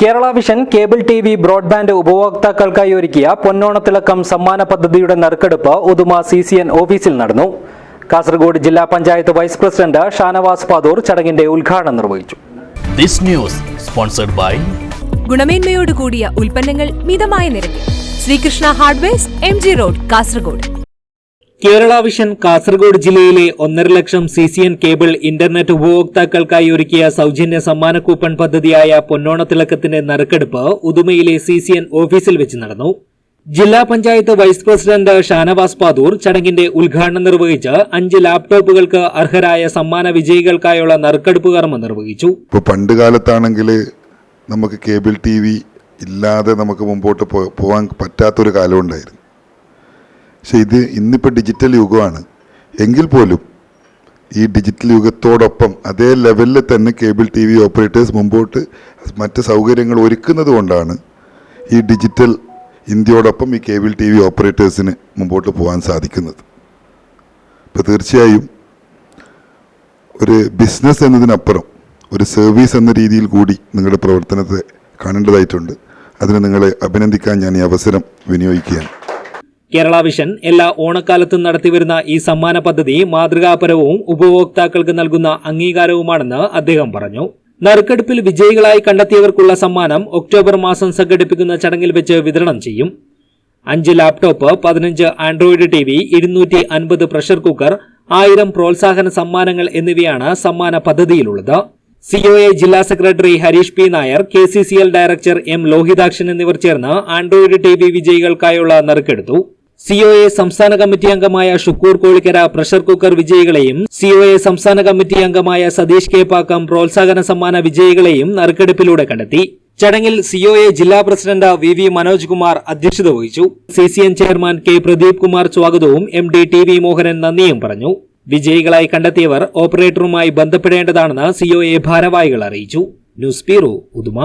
Kerala Vision cable T V broadband ഉപഭോക്താക്കൾക്കായി ഒരുക്കിയ പൊന്നോണത്തിളക്കം സമ്മാന പദ്ധതിയുടെ നറുക്കെടുപ്പ് ഉദുമ സി സി എൻ ഓഫീസിൽ നടന്നു. കാസർഗോഡ് ജില്ലാ പഞ്ചായത്ത് വൈസ് പ്രസിഡന്റ് ഷാനവാസ് പാദൂർ ചടങ്ങിന്റെ ഉദ്ഘാടനം നിർവഹിച്ചു. ദിസ് ന്യൂസ് സ്പോൺസർഡ് ബൈ ഗുണമേന്മയോട് കൂടിയ ഉൽപ്പന്നങ്ങൾ മിതമായ നിരക്കിൽ. Srikrishna hardware M G road Kasaragod. Kerala Vision Kasaragod ജില്ലയിലെ ഒന്നര ലക്ഷം C C N cable internet ഉപഭോക്താക്കൾക്കായി ഒരുക്കിയ സൗജന്യ സമ്മാന കൂപ്പൺ പദ്ധതിയായ പൊന്നോണത്തിളക്കത്തിന്റെ നറുക്കെടുപ്പ് ഉദുമയിലെ സി സി എൻ ഓഫീസിൽ വെച്ച് നടന്നു. ജില്ലാ പഞ്ചായത്ത് വൈസ് പ്രസിഡന്റ് ഷാനവാസ് പാദൂർ ചടങ്ങിന്റെ ഉദ്ഘാടനം നിർവഹിച്ച് അഞ്ച് ലാപ്ടോപ്പുകൾക്ക് അർഹരായ സമ്മാന വിജയികൾക്കായുള്ള നറുക്കെടുപ്പ് കർമ്മം നിർവഹിച്ചു. പണ്ട് കാലത്താണെങ്കിൽ നമുക്ക് കേബിൾ ടി വി ഇല്ലാതെ നമുക്ക് മുമ്പോട്ട് പോകാൻ പറ്റാത്തൊരു കാലമുണ്ടായിരുന്നു പക്ഷെ ഇത് ഇന്നിപ്പോൾ ഡിജിറ്റൽ യുഗമാണ്. എങ്കിൽ പോലും ഈ ഡിജിറ്റൽ യുഗത്തോടൊപ്പം അതേ ലെവലിൽ തന്നെ കേബിൾ ടി വി ഓപ്പറേറ്റേഴ്സ് മുമ്പോട്ട് മറ്റ് സൗകര്യങ്ങൾ ഒരുക്കുന്നത് കൊണ്ടാണ് ഈ ഡിജിറ്റൽ ഇന്ത്യയോടൊപ്പം ഈ കേബിൾ ടി വി ഓപ്പറേറ്റേഴ്സിന് മുമ്പോട്ട് പോകാൻ സാധിക്കുന്നത്. ഇപ്പോൾ തീർച്ചയായും ഒരു ബിസിനസ് എന്നതിനപ്പുറം ഒരു സർവീസ് എന്ന രീതിയിൽ കൂടി നിങ്ങളുടെ പ്രവർത്തനത്തെ കാണേണ്ടതായിട്ടുണ്ട്. അതിന് നിങ്ങളെ അഭിനന്ദിക്കാൻ ഞാൻ ഈ അവസരം വിനിയോഗിക്കുകയാണ്. കേരള വിഷൻ എല്ലാ ഓണക്കാലത്തും നടത്തിവരുന്ന ഈ സമ്മാന പദ്ധതി മാതൃകാപരവും ഉപഭോക്താക്കൾക്ക് നൽകുന്ന അംഗീകാരവുമാണെന്ന് അദ്ദേഹം പറഞ്ഞു. നറുക്കെടുപ്പിൽ വിജയികളായി കണ്ടെത്തിയവർക്കുള്ള സമ്മാനം ഒക്ടോബർ മാസം സംഘടിപ്പിക്കുന്ന ചടങ്ങിൽ വെച്ച് വിതരണം ചെയ്യും. അഞ്ച് ലാപ്ടോപ്പ് പതിനഞ്ച് ആൻഡ്രോയിഡ് ടി വി ഇരുന്നൂറ്റി അൻപത് പ്രഷർ കുക്കർ ആയിരം പ്രോത്സാഹന സമ്മാനങ്ങൾ എന്നിവയാണ് സമ്മാന പദ്ധതിയിലുള്ളത്. സിഒഎ ജില്ലാ secretary Harish P Nair K C C L director M Lohithakshan എന്നിവർ ചേർന്ന് ആൻഡ്രോയിഡ് ടി വി വിജയികൾക്കായുള്ള നറുക്കെടുത്തു. സിഒഎ സംസ്ഥാന കമ്മിറ്റി അംഗമായ ഷുക്കൂർ കോളിക്കര പ്രഷർ കുക്കർ വിജയികളെയും സിഒഎ സംസ്ഥാന കമ്മിറ്റി അംഗമായ സതീഷ് കെ പാക്കം പ്രോത്സാഹന സമ്മാന വിജയികളെയും നറുക്കെടുപ്പിലൂടെ കണ്ടെത്തി. ചടങ്ങിൽ സിഒഎ ജില്ലാ president V V Manoj Kumar അധ്യക്ഷത വഹിച്ചു. C C N chairman K Pradeep Kumar സ്വാഗതവും M D T V Mohanan നന്ദിയും പറഞ്ഞു. വിജയികളായി കണ്ടെത്തിയവർ ഓപ്പറേറ്ററുമായി ബന്ധപ്പെടേണ്ടതാണെന്ന് സിഒഎ ഭാരവാഹികൾ അറിയിച്ചു. News bureau Uduma.